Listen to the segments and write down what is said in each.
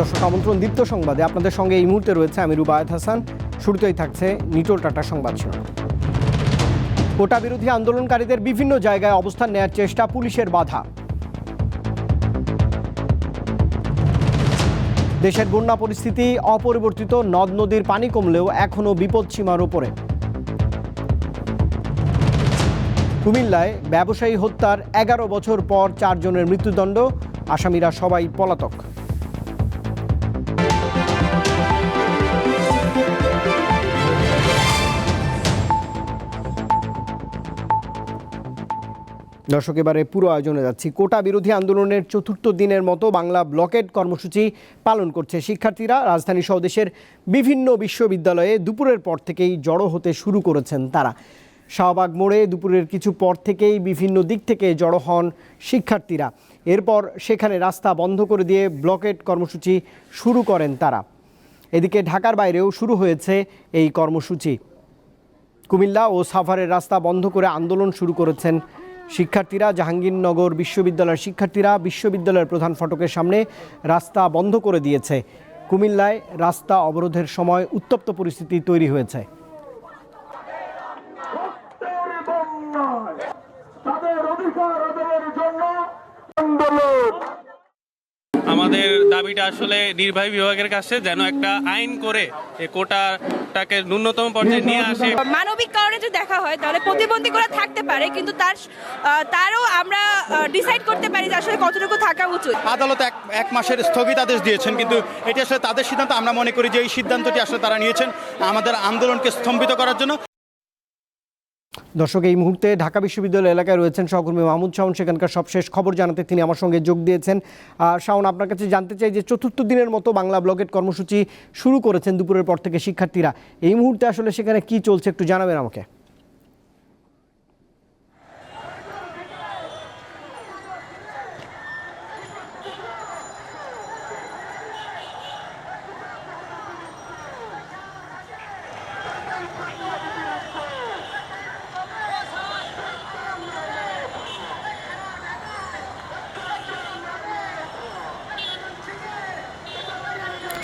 দর্শক আমন্ত্রণ দীপ্ত সংবাদে। আপনাদের সঙ্গে এই মুহূর্তে রয়েছে আমি রুবায়ত হাসান। শুরুতেই থাকছে নিটোল টাটা সংবাদ শিরোনাম। কোটা বিরোধী আন্দোলনকারীদের বিভিন্ন জায়গায় অবস্থান নেয়ার চেষ্টা পুলিশের বাধা। দেশের বন্যা পরিস্থিতি অপরিবর্তিত, নদ নদীর পানি কমলেও এখনও বিপদ সীমার উপরে। কুমিল্লায় ব্যবসায়ী হত্যার এগারো বছর পর চারজনের মৃত্যুদণ্ড, আসামিরা সবাই পলাতক। দর্শক, এবারে পুরো আয়োজনে যাচ্ছি। কোটা বিরোধী আন্দোলনের চতুর্থ দিনের মতো বাংলা ব্লকেট কর্মসূচি পালন করছে শিক্ষার্থীরা। রাজধানী সহ দেশের বিভিন্ন বিশ্ববিদ্যালয়ে দুপুরের পর থেকেই জড়ো হতে শুরু করেছেন তারা। শাহবাগ মোড়ে দুপুরের কিছু পর থেকেই বিভিন্ন দিক থেকে জড়ো হন শিক্ষার্থীরা। এরপর সেখানে রাস্তা বন্ধ করে দিয়ে ব্লকেট কর্মসূচি শুরু করেন তারা। এদিকে ঢাকার বাইরেও শুরু হয়েছে এই কর্মসূচি। কুমিল্লা ও সাভারের রাস্তা বন্ধ করে আন্দোলন শুরু করেছেন শিক্ষার্থীরা, জাহাঙ্গীরনগর বিশ্ববিদ্যালয়ের শিক্ষার্থীরা বিশ্ববিদ্যালয়ের প্রধান ফটকের সামনে রাস্তা বন্ধ করে দিয়েছে। কুমিল্লায় রাস্তা অবরোধের সময় উত্তপ্ত পরিস্থিতি তৈরি হয়েছে। তাদের অধিকার আদায়ের জন্য আন্দোলন। আমাদের দাবিটা আসলে নির্বাহী বিভাগের কাছে যেন একটা আইন করে এই কোটাটাকে ন্যূনতম পর্যায়ে নিয়ে আসে। মানবিক কারণে যদি দেখা হয় তাহলে প্রতিবন্ধী করে থাকতে পারে কিন্তু তার আহ, তারও আমরা ডিসাইড করতে পারি যে আসলে কতটুকু থাকা উচিত। আদালত এক এক মাসের স্থগিতাদেশ দিয়েছেন কিন্তু এটি আসলে তাদের সিদ্ধান্ত। আমরা মনে করি যে এই সিদ্ধান্তটি আসলে তারা নিয়েছেন আমাদের আন্দোলনকে স্তম্ভিত করার জন্য। দর্শক, এই মুহূর্তে ঢাকা বিশ্ববিদ্যালয় এলাকায় রয়েছেন সহকর্মী মাহমুদ শাওন। সেখানকার সবশেষ খবর জানাতে তিনি আমার সঙ্গে যোগ দিয়েছেন। শাওন, আপনার কাছে জানতে চাই যে চতুর্থ দিনের মতো বাংলা ব্লকেট কর্মসূচি শুরু করেছেন দুপুরের পর থেকে শিক্ষার্থীরা। এই মুহূর্তে আসলে সেখানে কি চলছে একটু জানাবেন আমাকে।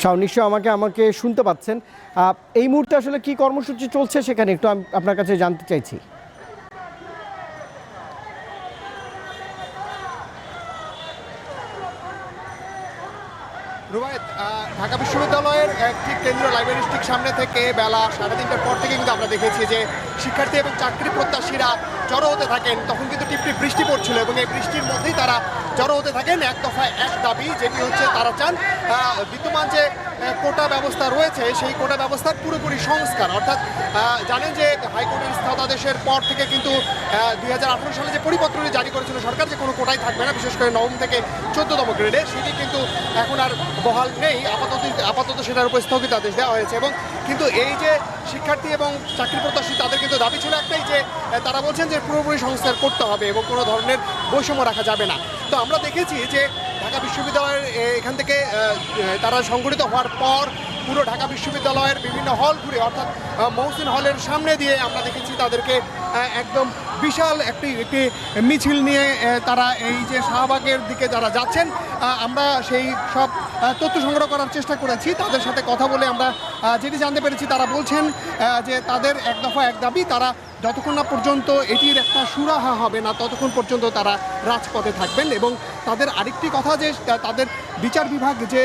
শাওন নিশ্চয় আমাকে আমাকে শুনতে পাচ্ছেন। এই মুহূর্তে আসলে কি কর্মসূচি চলছে সেখানে একটু আপনার কাছে জানতে চাইছি। রুবায়ত ঢাকা বিশ্ববিদ্যালয়ের একটি কেন্দ্রীয় লাইব্রেরি ঠিক সামনে থেকে বেলা সাড়ে তিনটার পর থেকে কিন্তু আমরা দেখেছি যে শিক্ষার্থী এবং চাকরি প্রত্যাশীরা জড়ো হতে থাকেন, তখন কিন্তু টিপটিপ বৃষ্টি পড়ছিল এবং এই বৃষ্টির মধ্যেই তারা জড়ো হতে থাকেন। এক দফায় এক দাবি, যেটি হচ্ছে তারা চান বিদ্যমান যে কোটা ব্যবস্থা রয়েছে, সেই কোটা ব্যবস্থার পুরোপুরি সংস্কার। অর্থাৎ জানেন যে হাইকোর্টের স্থতাদেশের পর থেকে কিন্তু দুই হাজার আঠেরো সালে যে পরিপত্রটি জারি করেছিল সরকার, যে কোনো কোটাই থাকবে না, বিশেষ করে নবম থেকে চোদ্দতম গ্রেডে, সেটি কিন্তু এখন আর বহাল নেই। আপাতত আপাতত সেটার উপর স্থগিতাদেশ দেওয়া হয়েছে এবং কিন্তু এই যে শিক্ষার্থী এবং চাকরি প্রত্যাশী, তাদের কিন্তু দাবি ছিল একটাই যে তারা বলছেন যে পুরোপুরি সংস্কার করতে হবে এবং কোনো ধরনের বৈষম্য রাখা যাবে না। তো আমরা দেখেছি যে ঢাকা বিশ্ববিদ্যালয়ের এখান থেকে তারা সংগঠিত হওয়ার পর পুরো ঢাকা বিশ্ববিদ্যালয়ের বিভিন্ন হল ঘুরে, অর্থাৎ মৌসিন হলের সামনে দিয়ে আমরা দেখেছি তাদেরকে একদম বিশাল একটি একটি মিছিল নিয়ে তারা এই যে শাহবাগের দিকে যারা যাচ্ছেন আমরা সেই সব তথ্য সংগ্রহ করার চেষ্টা করেছি। তাদের সাথে কথা বলে আমরা যেটি জানতে পেরেছি, তারা বলছেন যে তাদের এক দফা এক দাবি, তারা যতক্ষণ না পর্যন্ত এটির একটা সুরাহা হবে না, ততক্ষণ পর্যন্ত তারা রাজপথে থাকবেন এবং তাদের আরেকটি কথা যে তাদের বিচার বিভাগ যে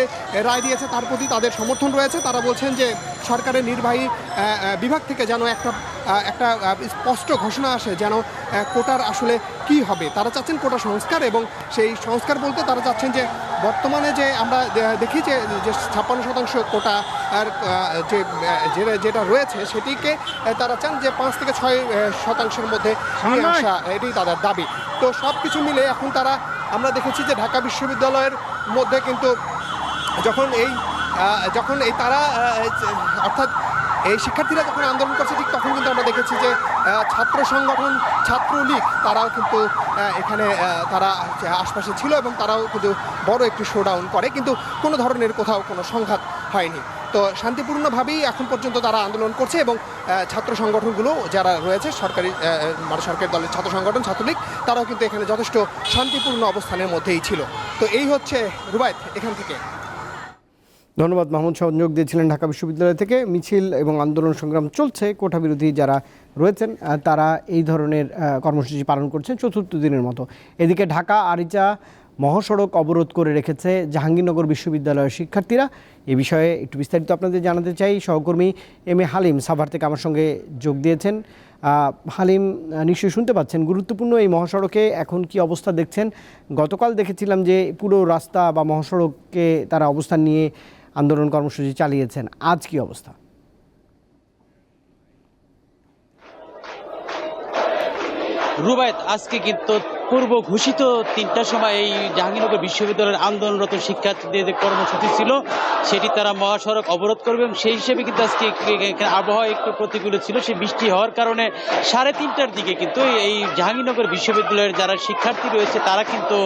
রায় দিয়েছে তার প্রতি তাদের সমর্থন রয়েছে। তারা বলছেন যে, সরকারের নির্বাহী বিভাগ থেকে যেন একটা একটা স্পষ্ট ঘোষণা আসে যেন কোটার আসলে কি হবে। তারা চাচ্ছেন কোটা সংস্কার এবং সেই সংস্কার বলতে তারা চাচ্ছেন যে বর্তমানে যে আমরা দেখি যে যে ছাপ্পান্ন শতাংশ কোটা আর যে যেটা রয়েছে সেটিকে তারা চান যে পাঁচ থেকে ছয় শতাংশের মধ্যে আসা। এটি তাদের দাবি। তো সব কিছু মিলে এখন তারা আমরা দেখেছি যে ঢাকা বিশ্ববিদ্যালয়ের মধ্যে কিন্তু যখন এই যখন এই তারা অর্থাৎ এই শিক্ষার্থীরা যখন আন্দোলন করছে, ঠিক তখন কিন্তু আমরা দেখেছি যে ছাত্র সংগঠন, ছাত্রলীগ, তারাও কিন্তু এখানে তারা আশপাশে ছিল এবং তারাও কিন্তু বড় একটি শোডাউন করে। কিন্তু কোনো ধরনের কোথাও কোনো সংঘাত হয়নি। তো শান্তিপূর্ণভাবেই এখন পর্যন্ত তারা আন্দোলন করছে এবং ছাত্র সংগঠনগুলো যারা রয়েছে, সরকারি মানে সরকারি দলের ছাত্র সংগঠন, ছাত্রলীগ, তারাও কিন্তু এখানে যথেষ্ট শান্তিপূর্ণ অবস্থানের মধ্যেই ছিল। তো এই হচ্ছে রুবায়ত, এখান থেকে। ধন্যবাদ মাহমুদ সংযোগ দিয়েছিলেন ঢাকা বিশ্ববিদ্যালয় থেকে। মিছিল এবং আন্দোলন সংগ্রাম চলছে। কোটা বিরোধী যারা রয়েছেন তারা এই ধরনের কর্মসূচি পালন করছেন চতুর্থ দিনের মতো। এদিকে ঢাকা আরিচা মহাসড়ক অবরোধ করে রেখেছে জাহাঙ্গীরনগর বিশ্ববিদ্যালয়ের শিক্ষার্থীরা। এ বিষয়ে একটু বিস্তারিত আপনাদের জানাতে চাই। সহকর্মী এম এ হালিম সাভার থেকে আমার সঙ্গে যোগ দিয়েছেন। হালিম নিশ্চয়ই শুনতে পাচ্ছেন। গুরুত্বপূর্ণ এই মহাসড়কে এখন কি অবস্থা দেখছেন? গতকাল দেখেছিলাম যে পুরো রাস্তা বা মহাসড়ককে তারা অবস্থান নিয়ে আন্দোলন কর্মসূচি চালিয়েছেন। আজ কি অবস্থা? রুবায়ত আজকে কিন্তু পূর্ব ঘোষিত তিনটার সময় এই জাহাঙ্গীরনগর বিশ্ববিদ্যালয়ের আন্দোলনরত শিক্ষার্থীদের যে কর্মসূচি ছিল, সেটি তারা মহাসড়ক অবরোধ করবে এবং সেই হিসেবে কিন্তু আজকে আবহাওয়া একটু প্রতিকূল ছিল, সে বৃষ্টি হওয়ার কারণে সাড়ে তিনটার দিকে কিন্তু এই জাহাঙ্গীরনগর বিশ্ববিদ্যালয়ের যারা শিক্ষার্থী রয়েছে, তারা কিন্তু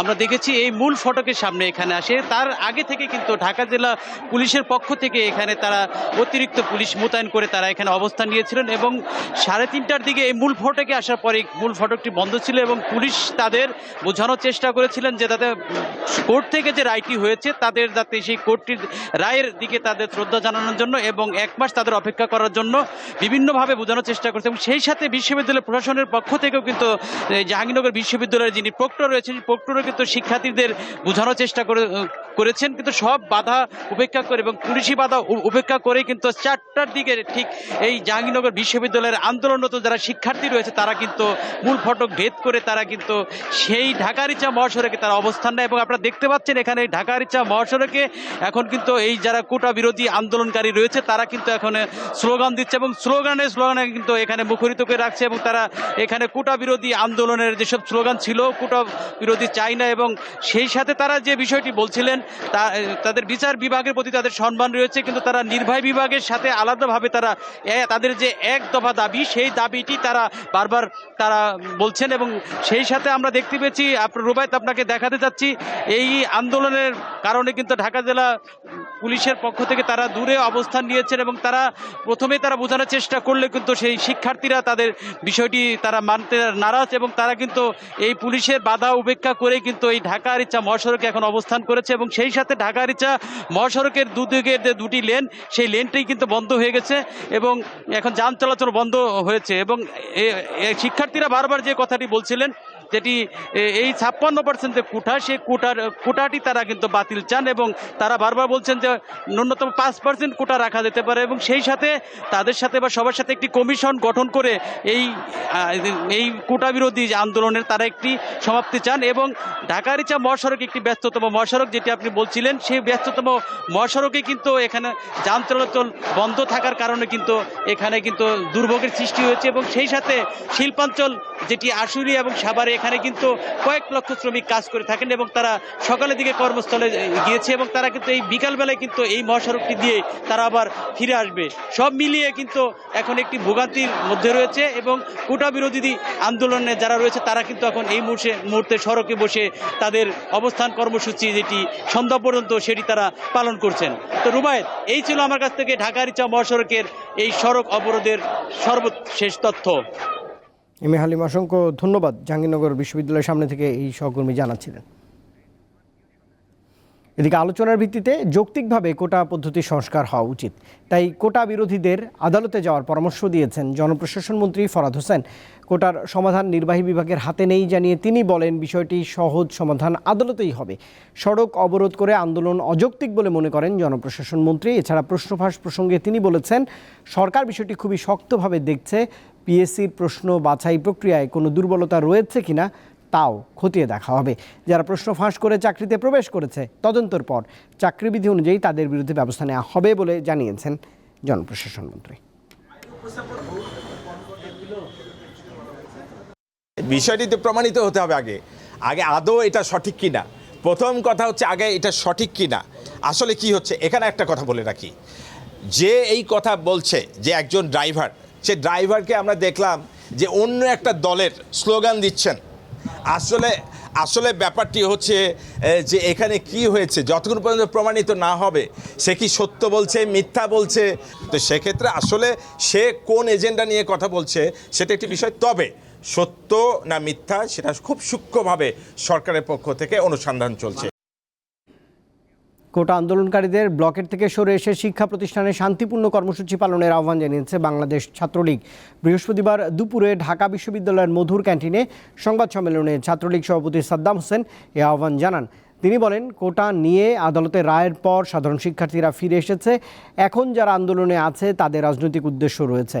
আমরা দেখেছি এই মূল ফটকের সামনে এখানে আসে। তার আগে থেকে কিন্তু ঢাকা জেলা পুলিশের পক্ষ থেকে এখানে তারা অতিরিক্ত পুলিশ মোতায়েন করে তারা এখানে অবস্থান নিয়েছিলেন এবং সাড়ে তিনটার দিকে এই মূল ফটকে আসার পরে মূল ফটকটি বন্ধ ছিল এবং পুলিশ তাদের বোঝানোর চেষ্টা করেছিলেন যে তাদের কোর্ট থেকে যে রায়টি হয়েছে, তাদের যাতে সেই কোর্টটির রায়ের দিকে তাদের শ্রদ্ধা জানানোর জন্য এবং এক মাস তাদের অপেক্ষা করার জন্য বিভিন্নভাবে বোঝানোর চেষ্টা করেছে এবং সেই সাথে বিশ্ববিদ্যালয় প্রশাসনের পক্ষ থেকেও কিন্তু জাহাঙ্গীরনগর বিশ্ববিদ্যালয়ের যিনি প্রক্টর রয়েছেন প্রক্টরও কিন্তু শিক্ষার্থীদের বোঝানোর চেষ্টা করে, করেছেন। কিন্তু সব বাধা উপেক্ষা করে এবং পুলিশি বাধা উপেক্ষা করে কিন্তু চারটার দিকে ঠিক এই জাহাঙ্গীরনগর বিশ্ববিদ্যালয়ের আন্দোলনরত যারা শিক্ষার্থী রয়েছে, তারা কিন্তু মূল ফটক ভেদ করে তারা কিন্তু সেই ঢাকারিচা মহাসড়কে তারা অবস্থান নেয় এবং আপনারা দেখতে পাচ্ছেন এখানে ঢাকারিচা মহাসড়কে এখন কিন্তু এই যারা কোটা বিরোধী আন্দোলনকারী রয়েছে, তারা কিন্তু এখন স্লোগান দিচ্ছে এবং স্লোগানে স্লোগানে কিন্তু এখানে মুখরিত করে রাখছে এবং তারা এখানে কোটা বিরোধী আন্দোলনের যেসব স্লোগান ছিল, কোটা বিরোধী চাই না এবং সেই সাথে তারা যে বিষয়টি বলছিলেন, তা, তাদের বিচার বিভাগের প্রতি তাদের সম্মান রয়েছে, কিন্তু তারা নির্বাহী বিভাগের সাথে আলাদাভাবে তারা তাদের যে এক দফা দাবি, সেই দাবিটি তারা বারবার তারা বলছেন এবং সেই সাথে আমরা দেখতে পেয়েছি রুবায়ত আপনাকে দেখাতে চাচ্ছি, এই আন্দোলনের কারণে কিন্তু ঢাকা জেলা পুলিশের পক্ষ থেকে তারা দূরে অবস্থান নিয়েছেন এবং তারা প্রথমে তারা বোঝানোর চেষ্টা করলে কিন্তু সেই শিক্ষার্থীরা তাদের বিষয়টি তারা মানতে নারাজ এবং তারা কিন্তু এই পুলিশের বাধা উপেক্ষা করে কিন্তু এই ঢাকা আরিচা মহাসড়কে এখন অবস্থান করেছে এবং সেই সাথে ঢাকা আরিচা মহাসড়কের দুদিকের যে দুটি লেন, সেই লেনটাই কিন্তু বন্ধ হয়ে গেছে এবং এখন যান চলাচল বন্ধ হয়েছে এবং শিক্ষার্থীরা বারবার যে কথাটি বলছিলেন যেটি এই ছাপ্পান্ন পার্সেন্ট যে সেই কোটার কোটাটি তারা কিন্তু বাতিল চান এবং তারা বারবার বলছেন যে ন্যূনতম পাঁচ পার্সেন্ট কোটা রাখা যেতে পারে এবং সেই সাথে তাদের সাথে বা সবার সাথে একটি কমিশন গঠন করে এই এই কোটা বিরোধী আন্দোলনের তারা একটি সমাপ্তি চান এবং ঢাকারিচা মহাসড়ক একটি ব্যস্ততম মহাসড়ক যেটি আপনি বলছিলেন, সেই ব্যস্ততম মহাসড়কে কিন্তু এখানে যান চলাচল বন্ধ থাকার কারণে কিন্তু এখানে কিন্তু দুর্ভোগের সৃষ্টি হয়েছে এবং সেই সাথে শিল্পাঞ্চল যেটি আশুলিয়া এবং সাভারে এখানে কিন্তু কয়েক লক্ষ শ্রমিক কাজ করে থাকেন এবং তারা সকালের দিকে কর্মস্থলে গিয়েছে এবং তারা কিন্তু এই বিকালবেলায় কিন্তু এই মহাসড়কটি দিয়ে তারা আবার ফিরে আসবে। সব মিলিয়ে কিন্তু এখন একটি ভোগান্তির মধ্যে রয়েছে এবং কোটা বিরোধী আন্দোলনে যারা রয়েছে, তারা কিন্তু এখন এই মুহূর্তে মুহূর্তে সড়কে বসে তাদের অবস্থান কর্মসূচি যেটি সন্ধ্যা পর্যন্ত সেটি তারা পালন করছেন। তো রুবায়ত, এই ছিল আমার কাছ থেকে ঢাকা রিচা মহাসড়কের এই সড়ক অবরোধের সর্বশেষ তথ্য। এম এ হালিম, অসংখ্য ধন্যবাদ জাহাঙ্গীরনগর বিশ্ববিদ্যালয়ের সামনে থেকে এই সহকর্মী জানাচ্ছিলেন। এদিকে আলোচনার ভিত্তিতে যৌক্তিকভাবে কোটা পদ্ধতি সংস্কার হওয়া উচিত। তাই কোটা বিরোধীদের আদালতে যাওয়ার পরামর্শ দিয়েছেন জনপ্রশাসন মন্ত্রী ফরাদ হোসেন। কোটার সমাধান নির্বাহী বিভাগের হাতে নেই জানিয়ে তিনি বলেন, বিষয়টি সহজ সমাধান আদালতেই হবে। সড়ক অবরোধ করে আন্দোলন অযৌক্তিক বলে মনে করেন জনপ্রশাসন মন্ত্রী। এছাড়া প্রশ্নফাঁস প্রসঙ্গে তিনি বলেছেন, সরকার বিষয়টি খুবই শক্তভাবে দেখছে। পিএসসির প্রশ্ন বাছাই প্রক্রিয়ায় কোনো দুর্বলতা রয়েছে কিনা তাও খতিয়ে দেখা হবে। যারা প্রশ্ন ফাঁস করে চাকরিতে প্রবেশ করেছে, তদন্তর পর চাকরিবিধি অনুযায়ী তাদের বিরুদ্ধে ব্যবস্থা নেওয়া হবে বলে জানিয়েছেন জনপ্রশাসন মন্ত্রী। বিষয়টিতে প্রমাণিত হতে হবে আগে। আগে আদৌ এটা সঠিক কিনা? প্রথম কথা হচ্ছে আগে এটা সঠিক কিনা? আসলে কি হচ্ছে? এখানে একটা কথা বলে রাখি। যে এই কথা বলছে যে একজন ড্রাইভার সে ড্রাইভারকে আমরা দেখলাম যে অন্য একটা দলের স্লোগান দিচ্ছেন। আসলে আসলে ব্যাপারটি হচ্ছে যে এখানে কি হয়েছে, যতক্ষণ পর্যন্ত প্রমাণিত না হবে, সে কি সত্য বলছে, মিথ্যা বলছে? তো সেক্ষেত্রে আসলে সে কোন এজেন্ডা নিয়ে কথা বলছে, সেটা একটি বিষয়। তবে সত্য না মিথ্যা, সেটা খুব সূক্ষ্মভাবে সরকারের পক্ষ থেকে অনুসন্ধান চলছে। কোটা আন্দোলনকারীদের ব্লকের থেকে সরে এসে শিক্ষা প্রতিষ্ঠানে শান্তিপূর্ণ কর্মসূচি পালনের আহ্বান জানিয়েছে বাংলাদেশ ছাত্রলীগ। বৃহস্পতিবার দুপুরে ঢাকা বিশ্ববিদ্যালয়ের মধুর ক্যান্টিনে সংবাদ সম্মেলনে ছাত্রলীগ সভাপতি সাদ্দাম হোসেন এ আহ্বান জানান। তিনি বলেন, কোটা নিয়ে আদালতের রায়ের পর সাধারণ শিক্ষার্থীরা ফিরে এসেছে। এখন যারা আন্দোলনে আছে, তাদের রাজনৈতিক উদ্দেশ্য রয়েছে।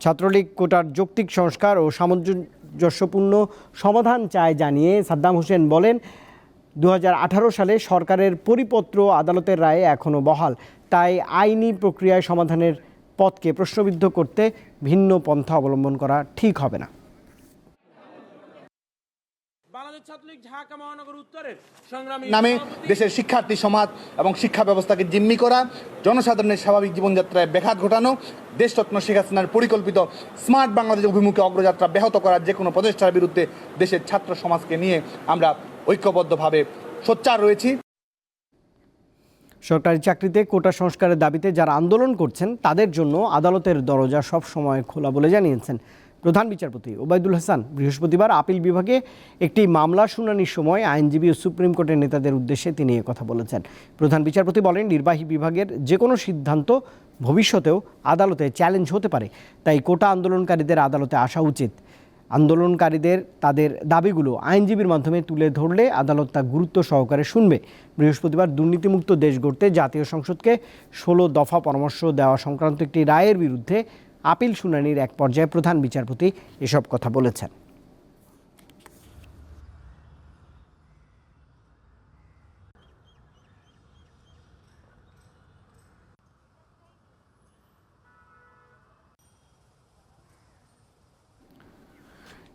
ছাত্রলীগ কোটার যৌক্তিক সংস্কার ও সামঞ্জস্যপূর্ণ সমাধান চায় জানিয়ে সাদ্দাম হোসেন বলেন দু হাজার আঠারো সালে সরকারের পরিপত্র আদালতের রায়ে এখনও বহাল। তাই আইনি প্রক্রিয়ায় সমাধানের পথকে প্রশ্নবিদ্ধ করতে ভিন্ন পন্থা অবলম্বন করা ঠিক হবে না বাংলাদেশ ছাত্রলীগ ঢাকা মহানগর উত্তরের সংগ্রামী নামে দেশের শিক্ষার্থী সমাজ এবং শিক্ষা ব্যবস্থাকে জিম্মি করা জনসাধারণের স্বাভাবিক জীবনযাত্রায় ব্যাঘাত ঘটানো দেশরত্ন শেখ হাসিনার পরিকল্পিত স্মার্ট বাংলাদেশ অভিমুখে অগ্রযাত্রা ব্যাহত করার যে কোনো প্রচেষ্টার বিরুদ্ধে দেশের ছাত্র সমাজকে নিয়ে আমরা ঐক্যবদ্ধভাবে সোচ্চার রয়েছি। সরকারি চাকরিতে কোটা সংস্কারের দাবিতে যারা আন্দোলন করছেন তাদের জন্য আদালতের দরজা সব সময় খোলা বলে জানিয়েছেন প্রধান বিচারপতি ওবায়দুল হাসান বৃহস্পতিবার আপিল বিভাগে একটি মামলা শুনানির সময় আইনজীবী ও সুপ্রিম কোর্টের নেতাদের উদ্দেশ্যে তিনি কথা বলেছেন। প্রধান বিচারপতি বলেন, নির্বাহী বিভাগের যে কোনো সিদ্ধান্ত ভবিষ্যতেও আদালতে চ্যালেঞ্জ হতে পারে, তাই কোটা আন্দোলনকারীদের আদালতে আসা উচিত। আন্দোলনকারীদের তাদের দাবিগুলো আইনজীবীর মাধ্যমে তুলে ধরলে আদালত তা গুরুত্ব সহকারে শুনবে। বৃহস্পতিবার দুর্নীতিমুক্ত দেশ গড়তে জাতীয় সংসদকে ষোলো দফা পরামর্শ দেওয়া সংক্রান্ত একটি রায়ের বিরুদ্ধে আপিল শুনানির এক পর্যায়ে প্রধান বিচারপতি এসব কথা বলেছেন।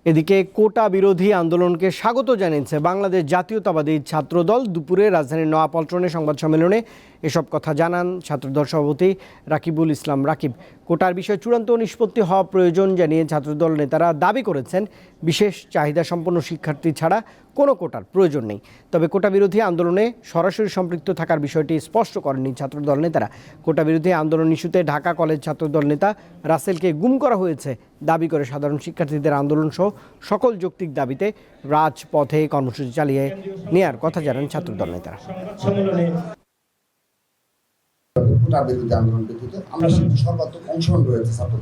এদিকে কোটা বিরোধী আন্দোলনকে স্বাগত জানিয়েছে বাংলাদেশ জাতীয়তাবাদী ছাত্রদল। দুপুরে রাজধানীর নয়াপল্টনে সংবাদ সম্মেলনে এসব কথা জানান ছাত্রদল সভাপতি রাকিবুল ইসলাম রাকিব। কোটার বিষয়ে চূড়ান্ত নিষ্পত্তি হওয়া প্রয়োজন জানিয়ে ছাত্রদল নেতারা দাবি করেছেন, বিশেষ চাহিদা সম্পন্ন শিক্ষার্থী ছাড়া কোনো কোটার প্রয়োজন নেই। তবে কোটা বিরোধী আন্দোলনে সরাসরি সম্পৃক্ত থাকার বিষয়টি স্পষ্ট করেননি ছাত্রদল নেতারা। কোটা বিরোধী আন্দোলন ইস্যুতে ঢাকা কলেজ ছাত্রদল নেতা রাসেলকে গুম করা হয়েছে, দাবি করে সাধারণ শিক্ষার্থীদের আন্দোলন সহ সকল যৌক্তিক দাবিতে রাজপথে কর্মসূচি চালিয়ে নেয়ার কথা জানান ছাত্রদল নেতারা। আন্দোলন আমরা সর্বাত্মক অংশগ্রহণ রয়েছে ছাত্র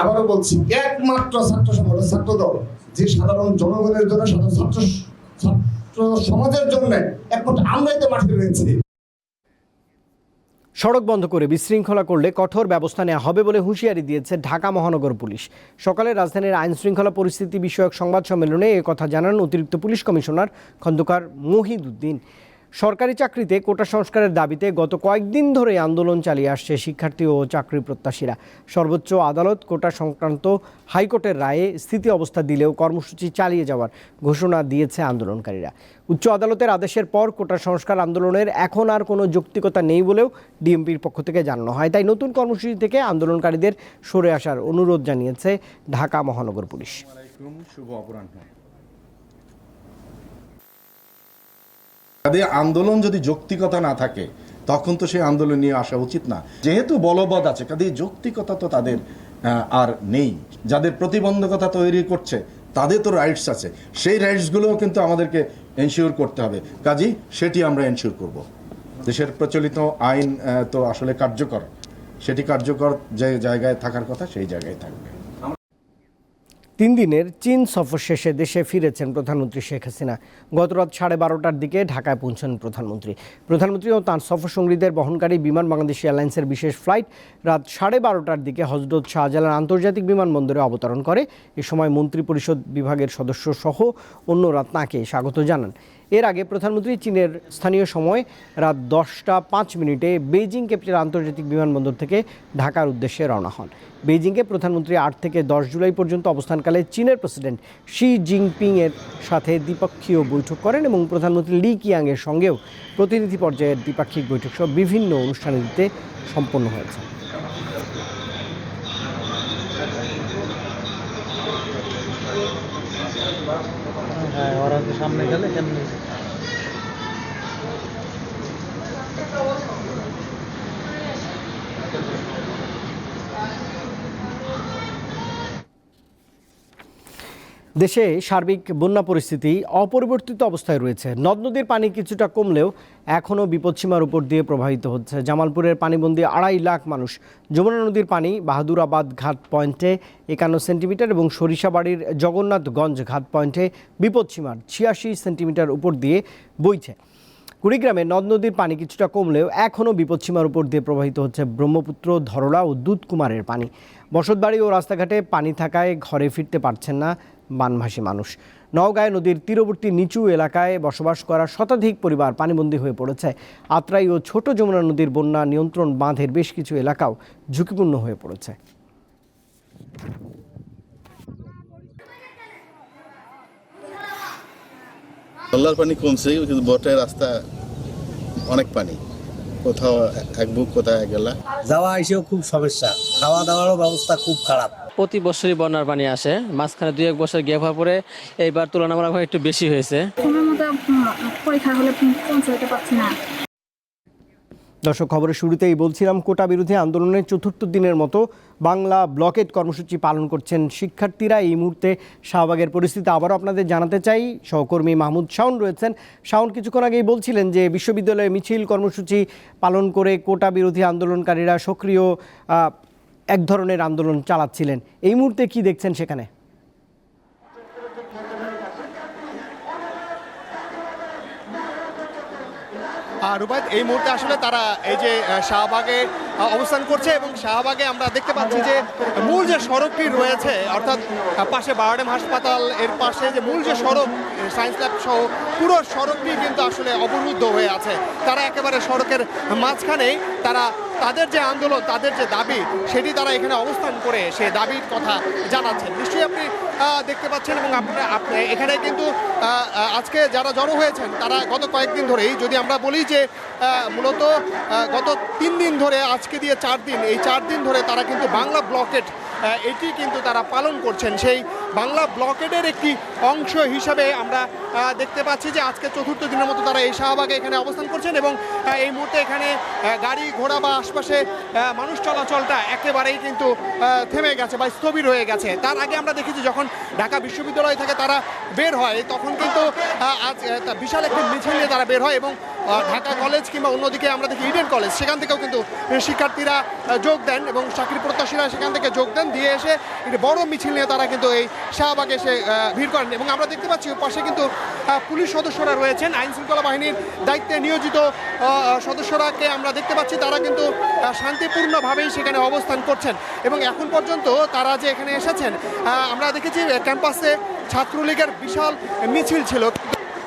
আবারও বলছি, একমাত্র ছাত্র সংগঠন ছাত্র দল যে সাধারণ জনগণের জন্য, সাধারণ ছাত্র সমাজের জন্য একমাত্র আমরাই তো মাঠে রয়েছে। সড়ক বন্ধ করে বিশৃঙ্খলা করলে কঠোর ব্যবস্থা নেওয়া হবে বলে হুঁশিয়ারি দিয়েছে ঢাকা মহানগর পুলিশ। সকালে রাজধানীর আইন শৃঙ্খলা পরিস্থিতি বিষয়ক সংবাদ সম্মেলনে কথা জানান অতিরিক্ত পুলিশ কমিশনার খন্দকার মহিদুদ্দিন। সরকারি চাকরিতে কোটা সংস্কারের দাবিতে গত কয়েকদিন ধরে আন্দোলন চালিয়ে আসছে শিক্ষার্থী ও চাকরি প্রত্যাশীরা। সর্বোচ্চ আদালত কোটা সংক্রান্ত হাইকোর্টের রায়ে স্থিতি অবস্থা দিলেও কর্মসূচি চালিয়ে যাওয়ার ঘোষণা দিয়েছে আন্দোলনকারীরা। উচ্চ আদালতের আদেশের পর কোটা সংস্কার আন্দোলনের এখন আর কোনো যৌক্তিকতা নেই বলেও ডিএমপির পক্ষ থেকে জানানো হয়। তাই নতুন কর্মসূচি থেকে আন্দোলনকারীদের সরে আসার অনুরোধ জানিয়েছে ঢাকা মহানগর পুলিশ। শুভ অপরাহ্ন। তাদের আন্দোলন যদি যৌক্তিকতা না থাকে, তখন তো সেই আন্দোলন নিয়ে আসা উচিত না। যেহেতু বলবৎ আছে কাজে যৌক্তিকতা তো তাদের আর নেই। যাদের প্রতিবন্ধকতা তৈরি করছে, তাদের তো রাইটস আছে। সেই রাইটসগুলোও কিন্তু আমাদেরকে এনশিওর করতে হবে। কাজেই সেটি আমরা এনশিওর করব। দেশের প্রচলিত আইন তো আসলে কার্যকর। সেটি কার্যকর যে জায়গায় থাকার কথা, সেই জায়গায় থাকবে। তিন দিনের চীন সফর শেষে দেশে ফিরেছেন প্রধানমন্ত্রী শেখ হাসিনা। গতরাত সাড়ে বারোটার দিকে ঢাকায় পৌঁছান প্রধানমন্ত্রী। প্রধানমন্ত্রী ও তাঁর সফর সঙ্গীদের বহনকারী বিমান বাংলাদেশ এয়ারলাইন্সের বিশেষ ফ্লাইট রাত সাড়ে বারোটার দিকে হজরত শাহজালাল আন্তর্জাতিক বিমানবন্দরে অবতরণ করে। এ সময় মন্ত্রী পরিষদ বিভাগের সদস্য সহ অন্যরা তাঁকে স্বাগত জানান। এর আগে প্রধানমন্ত্রী চীনের স্থানীয় সময় রাত দশটা পাঁচ মিনিটে বেইজিং ক্যাপিটাল আন্তর্জাতিক বিমানবন্দর থেকে ঢাকার উদ্দেশ্যে রওনা হন। বেইজিংয়ে প্রধানমন্ত্রী আট থেকে দশ জুলাই পর্যন্ত অবস্থানকালে চীনের প্রেসিডেন্ট শি জিনপিং এর সাথে দ্বিপক্ষীয় বৈঠক করেন এবং প্রধানমন্ত্রী লি কিয়াংয়ের সঙ্গেও প্রতিনিধি পর্যায়ের দ্বিপাক্ষিক বৈঠক সহ বিভিন্ন অনুষ্ঠানাদিতে সম্পন্ন হয়েছে যায় ওরা তো সামনে গেলে কেমনি দেশে সার্বিক বন্যা পরিস্থিতি অপরিবর্তিত অবস্থায় রয়েছে। নদ নদীর পানি কিছুটা কমলেও এখনও বিপদসীমার উপর দিয়ে প্রবাহিত হচ্ছে। জামালপুরের পানিবন্দী আড়াই লাখ মানুষ। যমুনা নদীর পানি বাহাদুরাবাদ ঘাট পয়েন্টে একান্ন সেন্টিমিটার এবং সরিষাবাড়ির জগন্নাথগঞ্জ ঘাট পয়েন্টে বিপদসীমার ছিয়াশি সেন্টিমিটার উপর দিয়ে বইছে। কুড়িগ্রামে নদ নদীর পানি কিছুটা কমলেও এখনও বিপদসীমার উপর দিয়ে প্রবাহিত হচ্ছে ব্রহ্মপুত্র, ধরলা ও দুধকুমারের পানি। বসতবাড়ি ও রাস্তাঘাটে পানি থাকায় ঘরে ফিরতে পারছেন না বানভাসী মানুষ। নওগাঁয় নদীর তীরবর্তী নিচু এলাকায় বসবাস করা শতাধিক পরিবার পানিবন্দী হয়ে পড়েছে। আত্রাই ও ছোট যমুনা নদীর বন্যা নিয়ন্ত্রণ বাঁধের বেশ কিছু এলাকাও ঝুঁকিপূর্ণ হয়ে পড়েছে। নল্লার পানি কমছে কিন্তু বটের রাস্তা অনেক পানি। কোথাও এক বুক কোথাও এক গেলা। যাওয়া আইসেও খুব সমস্যা। খাওয়া দাওয়ারও ব্যবস্থা খুব খারাপ। প্রতি বছরই বন্যার পানি আসে। মাঝখানে দুই এক বছর গ্যাপ হওয়ার পরে এইবার তুলনামূলকভাবে একটু বেশি হয়েছে। পরীক্ষা হলে পৌঁছাতে পারছি না। দর্শক, খবরের শুরুতেই বলছিলাম, কোটা বিরোধী আন্দোলনের চতুর্থ দিনের মতো বাংলা ব্লকেট কর্মসূচি পালন করছেন শিক্ষার্থীরা। এই মুহূর্তে শাহবাগের পরিস্থিতি আবারও আপনাদের জানাতে চাই। সহকর্মী মাহমুদ শাওন রয়েছেন। শাওন, কিছুক্ষণ আগেই বলছিলেন যে, বিশ্ববিদ্যালয়ে মিছিল, কর্মসূচি পালন করে কোটা বিরোধী আন্দোলনকারীরা সক্রিয় এক ধরনের আন্দোলন চালাচ্ছিলেন। এই মুহূর্তে কি দেখছেন সেখানে? রুবায়ত এই মুহূর্তে আসলে তারা এই যে আহ, শাহবাগে আহ, অবস্থান করছে এবং শাহবাগে আমরা দেখতে পাচ্ছি যে মূল যে সড়কটি রয়েছে, অর্থাৎ পাশে বারোডেম হাসপাতাল, এর পাশে যে মূল যে সড়ক সায়েন্স ল্যাব সহ পুরো সড়কটি কিন্তু আসলে অবরুদ্ধ হয়ে আছে। তারা একেবারে সড়কের মাঝখানেই তারা, তাদের যে আন্দোলন, তাদের যে দাবি, সেটি তারা এখানে অবস্থান করে সে দাবির কথা জানাচ্ছেন। নিশ্চয়ই আপনি দেখতে পাচ্ছেন এবং আপনি আপনি এখানে কিন্তু আজকে যারা জড়ো হয়েছেন, তারা গত কয়েকদিন ধরেই, যদি আমরা বলি যে মূলত গত তিন দিন ধরে আজকে দিয়ে চার দিন, এই চার দিন ধরে তারা কিন্তু বাংলা ব্লকেট এটি কিন্তু তারা পালন করছেন। সেই বাংলা ব্লকেডের একটি অংশ হিসাবে আমরা দেখতে পাচ্ছি যে আজকে চতুর্থ দিনের মতো তারা এই শাহবাগে এখানে অবস্থান করছেন এবং এই মুহূর্তে এখানে গাড়ি ঘোড়া বা আশপাশে মানুষ চলাচলটা একেবারেই কিন্তু থেমে গেছে বা স্থবির হয়ে গেছে। তার আগে আমরা দেখেছি যখন ঢাকা বিশ্ববিদ্যালয় থেকে তারা বের হয়, তখন কিন্তু আজ বিশাল একটি মিছিল নিয়ে তারা বের হয় এবং ঢাকা কলেজ কিংবা অন্যদিকে আমরা দেখি ইডেন কলেজ, সেখান থেকেও কিন্তু শিক্ষার্থীরা যোগ দেন এবং চাকরি প্রত্যাশীরা সেখান থেকে যোগ দেন, দিয়ে এসে বড় মিছিল নিয়ে তারা কিন্তু এই শাহবাগে এসে ভিড় করেন। এবং আমরা দেখতে পাচ্ছি পাশে কিন্তু পুলিশ সদস্যরা রয়েছেন। আইন শৃঙ্খলা বাহিনীর দায়িত্বে নিয়োজিত সদস্যরাকে আমরা দেখতে পাচ্ছি। তারা কিন্তু শান্তিপূর্ণভাবেই সেখানে অবস্থান করছেন। এবং এখন পর্যন্ত তারা যে এখানে এসেছেন আমরা দেখেছি ক্যাম্পাসে ছাত্রলীগের বিশাল মিছিল ছিল।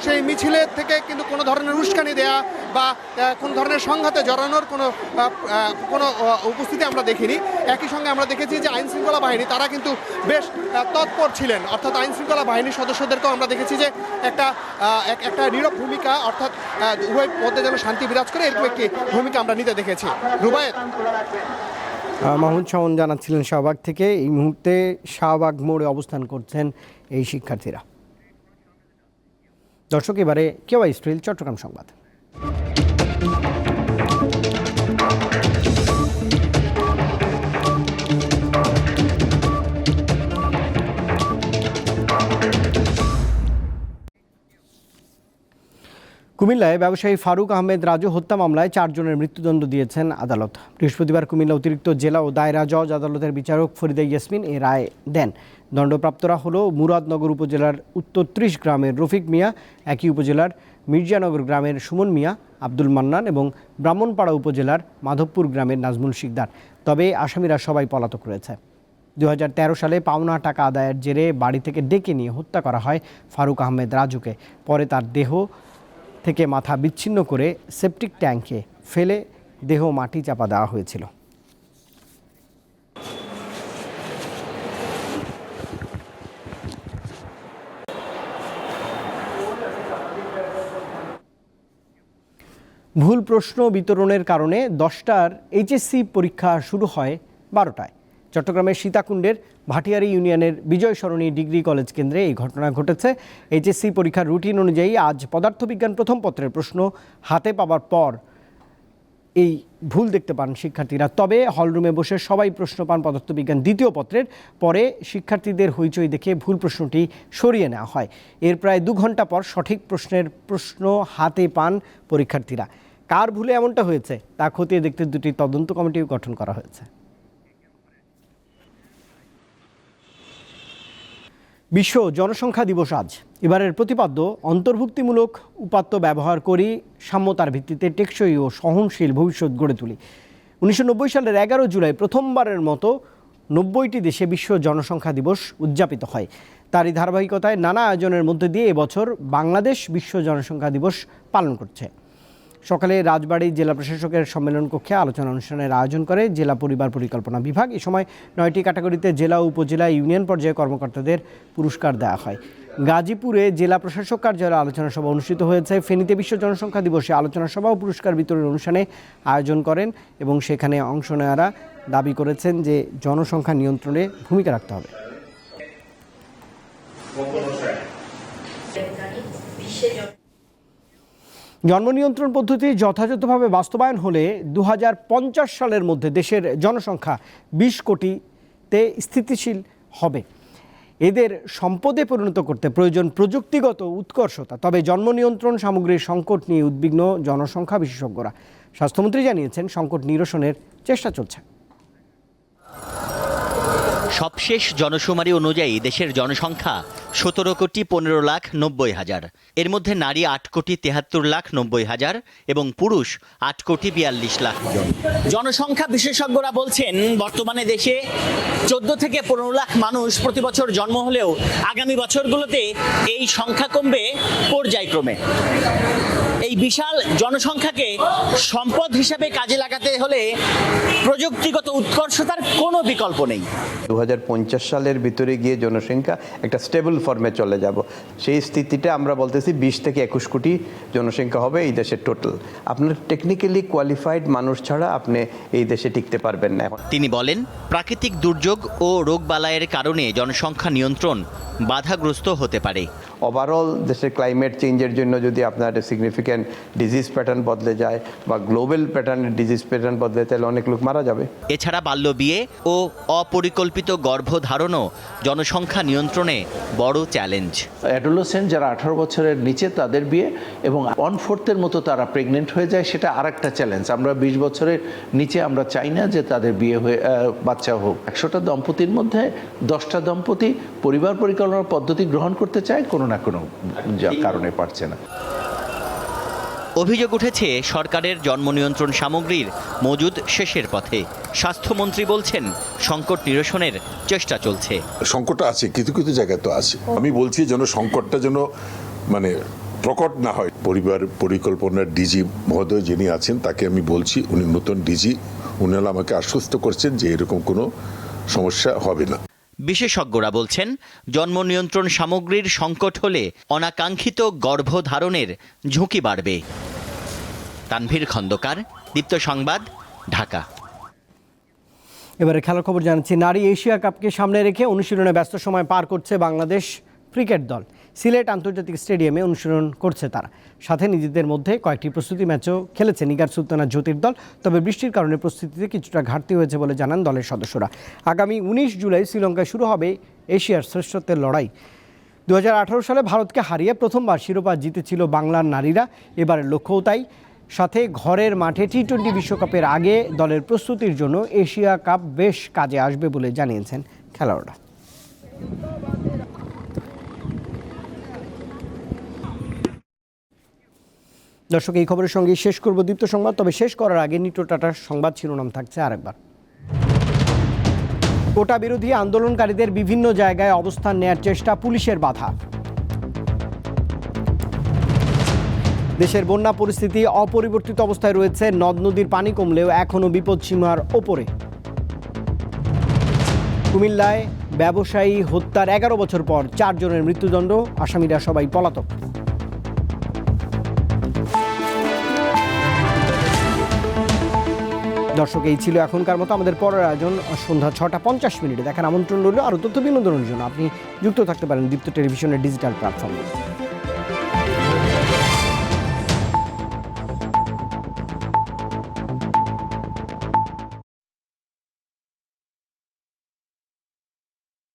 সেই মিছিলের থেকে কিন্তু কোনো ধরনের উস্কানি দেয়া বা কোনো ধরনের সংঘাতে জড়ানোর কোনো কোনো উপস্থিতি আমরা দেখিনি। একই সঙ্গে আমরা দেখেছি যে আইন শৃঙ্খলা বাহিনী, তারা কিন্তু বেশ তৎপর ছিলেন। অর্থাৎ আইন শৃঙ্খলা বাহিনীর সদস্যদেরকেও আমরা দেখেছি যে একটা এক- একটা নীরব ভূমিকা, অর্থাৎ উভয় মধ্যে যেন শান্তি বিরাজ করে, এরকম একটি ভূমিকা আমরা নিতে দেখেছি। রুবায়েত। মাহমুদ শাওন জানাচ্ছিলেন শাহবাগ থেকে। এই মুহূর্তে শাহবাগ মোড়ে অবস্থান করছেন এই শিক্ষার্থীরা। দর্শক, এবারে কেওয়াই স্টিল চট্টগ্রাম সংবাদ। কুমিল্লায় ব্যবসায়ী ফারুক আহমেদ রাজু হত্যা মামলায় চারজনের মৃত্যুদণ্ড দিয়েছেন আদালত। বৃহস্পতিবার কুমিল্লা অতিরিক্ত জেলা ও দায়রা জজ আদালতের বিচারক ফরিদা ইয়াসমিন এ রায় দেন। দণ্ডপ্রাপ্তরা হল মুরাদনগর উপজেলার উত্তর ত্রিশ গ্রামের রফিক মিয়া, একই উপজেলার মির্জানগর গ্রামের সুমন মিয়া, আব্দুল মান্নান এবং ব্রাহ্মণপাড়া উপজেলার মাধবপুর গ্রামের নাজমুল শিকদার। তবে আসামিরা সবাই পলাতক রয়েছে। দু হাজার তেরো সালে পাওনা টাকা আদায়ের জেরে বাড়ি থেকে ডেকে নিয়ে হত্যা করা হয় ফারুক আহমেদ রাজুকে। পরে তার দেহ থেকে মাথা বিচ্ছিন্ন করে সেপটিক ট্যাঙ্কে ফেলে দেহ মাটি চাপা দেওয়া হয়েছিল। ভুল প্রশ্ন বিতরণের কারণে দশটার এইচএসসি পরীক্ষা শুরু হয় বারোটায়। চট্টগ্রামের সীতাকুণ্ডের ভাটিয়ারি ইউনিয়নের বিজয় সরণী ডিগ্রি কলেজ কেন্দ্রে এই ঘটনা ঘটেছে। এইচএসসি পরীক্ষার রুটিন অনুযায়ী আজ পদার্থবিজ্ঞান প্রথম পত্রের প্রশ্ন হাতে পাবার পর এই ভুল দেখতে পান শিক্ষার্থীরা। তবে হলরুমে বসে সবাই প্রশ্ন পান পদার্থবিজ্ঞান দ্বিতীয় পত্রের। পরে শিক্ষার্থীদের হইচই দেখে ভুল প্রশ্নটি সরিয়ে নেওয়া হয়। এর প্রায় দু ঘণ্টা পর সঠিক প্রশ্নের প্রশ্ন হাতে পান পরীক্ষার্থীরা। কার ভুলে এমনটা হয়েছে? তা খতিয়ে দেখতে দুটি তদন্ত কমিটিও গঠন করা হয়েছে। বিশ্ব জনসংখ্যা দিবস আজ। এবারের প্রতিপাদ্য, অন্তর্ভুক্তিমূলক উপাত্ত ব্যবহার করি, সাম্যতার ভিত্তিতে টেকসই ও সহনশীল ভবিষ্যৎ গড়ে তুলি। উনিশশো নব্বই সালের এগারো জুলাই প্রথমবারের মতো নব্বইটি দেশে বিশ্ব জনসংখ্যা দিবস উদযাপিত হয়। তারই ধারাবাহিকতায় নানা আয়োজনের মধ্যে দিয়ে এবছর বাংলাদেশ বিশ্ব জনসংখ্যা দিবস পালন করছে। সকালে রাজবাড়ী জেলা প্রশাসকের সম্মেলন কক্ষে আলোচনা অনুষ্ঠানের আয়োজন করে জেলা পরিবার পরিকল্পনা বিভাগ। এ সময় নয়টি ক্যাটাগরিতে জেলা, উপজেলা, ইউনিয়ন পর্যায়ে কর্মকর্তাদের পুরস্কার দেওয়া হয়। গাজীপুরে জেলা প্রশাসক কার্যালয়ে আলোচনা সভা অনুষ্ঠিত হয়েছে। ফেনীতে বিশ্ব জনসংখ্যা দিবসে আলোচনা সভা ও পুরস্কার বিতরণ অনুষ্ঠানে আয়োজন করেন এবং সেখানে অংশ নেওয়ারা দাবি করেছেন যে জনসংখ্যা নিয়ন্ত্রণে ভূমিকা রাখতে হবে। জন্ম নিয়ন্ত্রণ পদ্ধতি যথাযথভাবে বাস্তবায়ন হলে দু হাজার পঞ্চাশ সালের মধ্যে দেশের জনসংখ্যা বিশ কোটিতে স্থিতিশীল হবে। এদের সম্পদে পরিণত করতে প্রয়োজন প্রযুক্তিগত উৎকর্ষতা। তবে জন্ম নিয়ন্ত্রণ সামগ্রীর সংকট নিয়ে উদ্বিগ্ন জনসংখ্যা বিশেষজ্ঞরা। স্বাস্থ্যমন্ত্রী জানিয়েছেন, সংকট নিরসনের চেষ্টা চলছে। সবশেষ জনশুমারি অনুযায়ী দেশের জনসংখ্যা সতেরো কোটি পনেরো লাখ নব্বই হাজার। এর মধ্যে নারী আট কোটি তেহাত্তর লাখ নব্বই হাজার এবং পুরুষ আট কোটি বিয়াল্লিশ লাখ জনসংখ্যা বিশেষজ্ঞরা বলছেন, বর্তমানে দেশে চোদ্দ থেকে পনেরো লাখ মানুষ প্রতি বছর জন্ম হলেও আগামী বছরগুলোতে এই সংখ্যা কমবে পর্যায়ক্রমে। বিশাল জনসংখ্যাকে সম্পদ হিসাবে কাজে লাগাতে হলে প্রযুক্তিগত উৎকর্ষতার কোনো বিকল্প নেই। দু হাজার পঞ্চাশ সালের ভিতরে গিয়ে জনসংখ্যা একটা স্টেবল ফর্মে চলে যাব। সেই স্থিতিটা আমরা বলতেছি বিশ থেকে একুশ কোটি জনসংখ্যা হবে এই দেশের টোটাল আপনার টেকনিক্যালি কোয়ালিফাইড মানুষ ছাড়া আপনি এই দেশে টিকতে পারবেন না। এখন তিনি বলেন প্রাকৃতিক দুর্যোগ ও রোগবালাইয়ের কারণে জনসংখ্যা নিয়ন্ত্রণ বাধাগ্রস্ত হতে পারে। ওভারঅল দেশের ক্লাইমেট চেঞ্জের জন্য যদি আপনার একটা সিগনিফিক্যান্ট ডিজিজ প্যাটার্ন বদলে যায় বা গ্লোবাল প্যাটার্নের ডিজিজ প্যাটার্ন বদলে তাহলে অনেক লোক মারা যাবে। এছাড়া বাল্য বিয়ে ও অপরিকল্পিত গর্ভধারণও জনসংখ্যা নিয়ন্ত্রণে বড় চ্যালেঞ্জ অ্যাডোলোসেন্ট যারা আঠারো বছরের নিচে তাদের বিয়ে এবং ওয়ান ফোর্থের মতো তারা প্রেগনেন্ট হয়ে যায় সেটা আর একটা চ্যালেঞ্জ আমরা বিশ বছরের নিচে আমরা চাই না যে তাদের বিয়ে হয়ে বাচ্চা হোক। একশোটা দম্পতির মধ্যে দশটা দম্পতি পরিবার পরিকল্পনার পদ্ধতি গ্রহণ করতে চায় কোনো না কোনো কারণে পারছে না। অভিযোগ উঠেছে সরকারের জন্ম নিয়ন্ত্রণ সামগ্রীর মজুদ শেষের পথে। স্বাস্থ্যমন্ত্রী বলছেন সংকট নিরসনের চেষ্টা চলছে। সংকট আছে কিছু কিছু জায়গায় তো আছে। আমি বলছি যেন সংকটটা যেন মানে প্রকট না হয়। পরিবার পরিকল্পনার ডিজি মহোদয় যিনি আছেন তাকে আমি বলছি উনি নতুন ডিজি উনি আমাকে আশ্বস্ত করছেন যে এরকম কোনো সমস্যা হবে না। বিশেষজ্ঞরা বলছেন, জন্ম নিয়ন্ত্রণ সামগ্রীর সংকট হলে অনাকাঙ্ক্ষিত গর্ভধারণের ঝুঁকি বাড়বে। তানভীর খন্দকার, দীপ্ত সংবাদ, ঢাকা। এবারে খেলার খবর জানাচ্ছি। নারী এশিয়া কাপকে সামনে রেখে অনুশীলনে ব্যস্ত সময় পার করছে বাংলাদেশ। ক্রিকেট দল সিলেট আন্তর্জাতিক স্টেডিয়ামে অনুশীলন করছে তারা। সাথে নিজেদের মধ্যে কয়েকটি প্রস্তুতি ম্যাচও খেলেছে নিগার সুলতানা জ্যোতির দল। তবে বৃষ্টির কারণে প্রস্তুতিতে কিছুটা ঘাটতি হয়েছে বলে জানান দলের সদস্যরা। আগামী উনিশ জুলাই শ্রীলঙ্কায় শুরু হবে এশিয়ার শ্রেষ্ঠত্বের লড়াই। দু হাজার আঠারো সালে ভারতকে হারিয়ে প্রথমবার শিরোপা জিতেছিল বাংলার নারীরা। এবারের লক্ষ্যও তাই। সাথে ঘরের মাঠে টি টোয়েন্টি বিশ্বকাপের আগে দলের প্রস্তুতির জন্য এশিয়া কাপ বেশ কাজে আসবে বলে জানিয়েছেন খেলোয়াড়রা। দর্শক, এই খবরের সঙ্গে শেষ করব দীপ্ত সংবাদ, তবে শেষ করার আগে নিটো টাটার সংবাদ শিরোনাম থাকছে আরেকবার। কোটা বিরোধী আন্দোলনকারীদের বিভিন্ন জায়গায় অবস্থান নেয়ার চেষ্টা পুলিশের বাধা। দেশের বন্যা পরিস্থিতি অপরিবর্তিত অবস্থায় রয়েছে, নদ নদীর পানি কমলেও এখনও বিপদসীমার ওপরে। কুমিল্লায় ব্যবসায়ী হত্যার এগারো বছর পর চারজনের মৃত্যুদণ্ড, আসামিরা সবাই পলাতক। দর্শক, এই ছিল এখনকার মতো আমাদের পরের আয়োজন সন্ধ্যা ছটা পঞ্চাশ মিনিটে। দেখার আমন্ত্রণ রইল আরও তথ্য বিনোদনের জন্য। আপনি যুক্ত থাকতে পারেন দীপ্ত টেলিভিশনের ডিজিটাল প্ল্যাটফর্মে।